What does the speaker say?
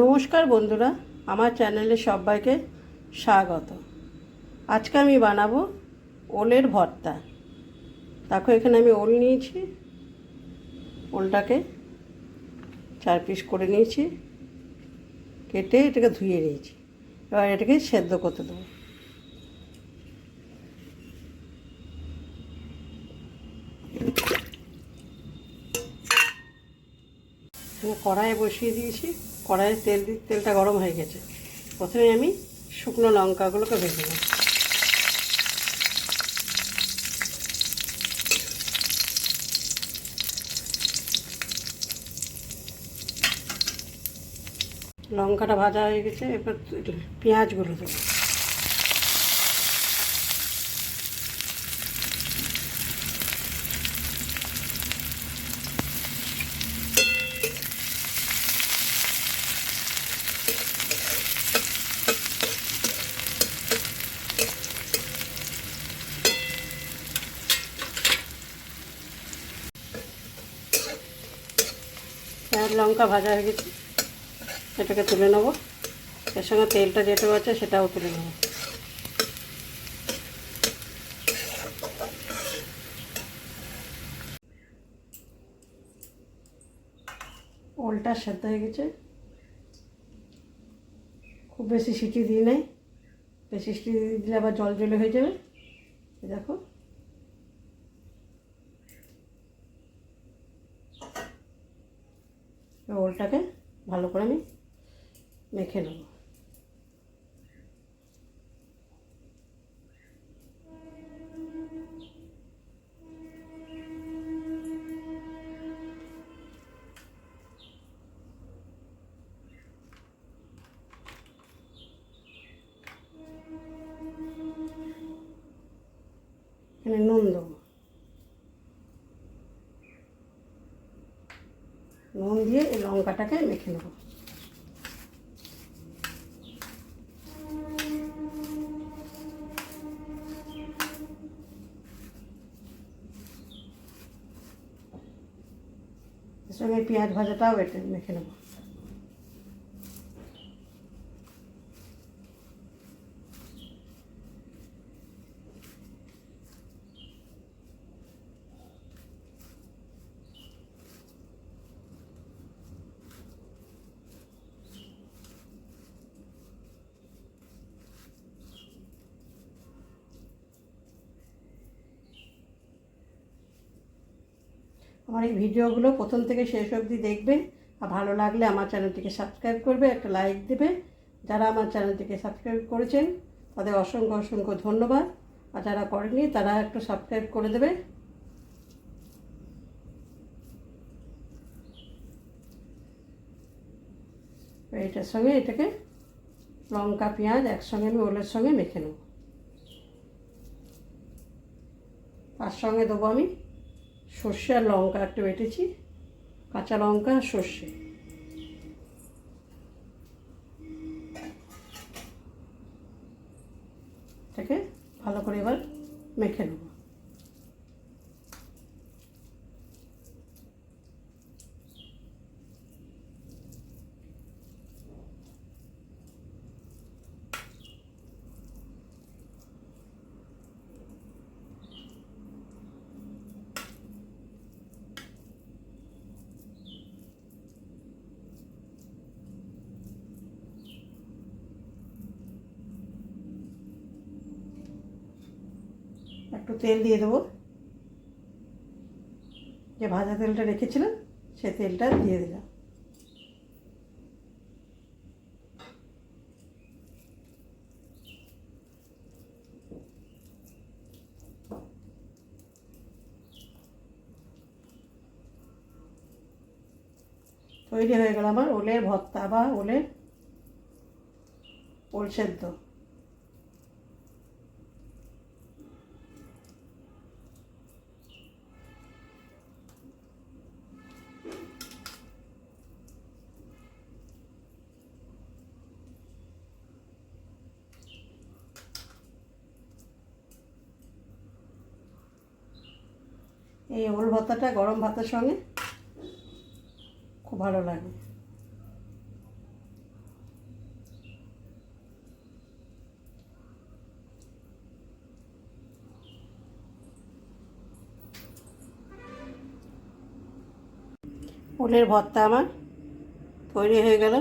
নমস্কার বন্ধুরা, আমার চ্যানেলে সবাইকে স্বাগত। আজকে আমি বানাবো ওলের ভর্তা। দেখো, এখানে আমি ওল নিয়েছি। ওলটাকে চার পিস করে নিয়েছি, কেটে এটাকে ধুয়ে নিয়েছি। এবার এটাকে সেদ্ধ করতে দেবো। কড়াইয়ে বসিয়ে দিয়েছি। কড়াইয়ে তেল তেলটা গরম হয়ে গেছে। প্রথমে আমি শুকনো লঙ্কাগুলোকে ভেজে নেব। লঙ্কাটা ভাজা হয়ে গেছে, এবার পেঁয়াজগুলো দেবো। লঙ্কা ভাজা হয়ে গেছে। এটাকে তুলে নেব। এর সঙ্গে তেলটা যেটা আছে সেটাও তুলে নেব। ওলটা সেদ্ধ হয়ে গেছে। খুব বেশি সিটি দিই নাই। বেশি সিটি দিলে আবার জল জলে হয়ে যাবে। দেখো এবার ওলটাকে ভালো করে আমি মেখে নেব। এখানে নুন দেবো। নুন দিয়ে এই লঙ্কাটাকে মেখে নেব। এর সঙ্গে পেঁয়াজ ভাজাটাও এটা মেখে নেব। আমার এই ভিডিওগুলো প্রথম থেকে শেষ অবধি দেখবে আর ভালো লাগলে আমার চ্যানেলটিকে সাবস্ক্রাইব করবে, একটা লাইক দেবে। যারা আমার চ্যানেলটিকে সাবস্ক্রাইব করেছেন, তাদের অসংখ্য অসংখ্য ধন্যবাদ। আর যারা করেনি তারা একটু সাবস্ক্রাইব করে দেবে। এটার সঙ্গে এটাকে লঙ্কা, পেঁয়াজ একসঙ্গে আমি ওলের সঙ্গে মেখে নেব। তার সঙ্গে দেবো আমি সর্ষে আর লঙ্কা একটু বেটেছি। কাঁচা লঙ্কা আর সর্ষে। ভালো করে এবার মেখে নেব। একটু তেল দিয়ে দেবো। যে ভাজা তেলটা রেখেছিলাম, সে তেলটা দিয়ে দিলাম। তৈরি হয়ে গেল আমার ওলের ভর্তা বা ওলের ওল সেদ্ধ। এই ওল ভর্তাটা গরম ভাতের সঙ্গে খুব ভালো লাগে। ওলের ভর্তা আমার তৈরি হয়ে গেল।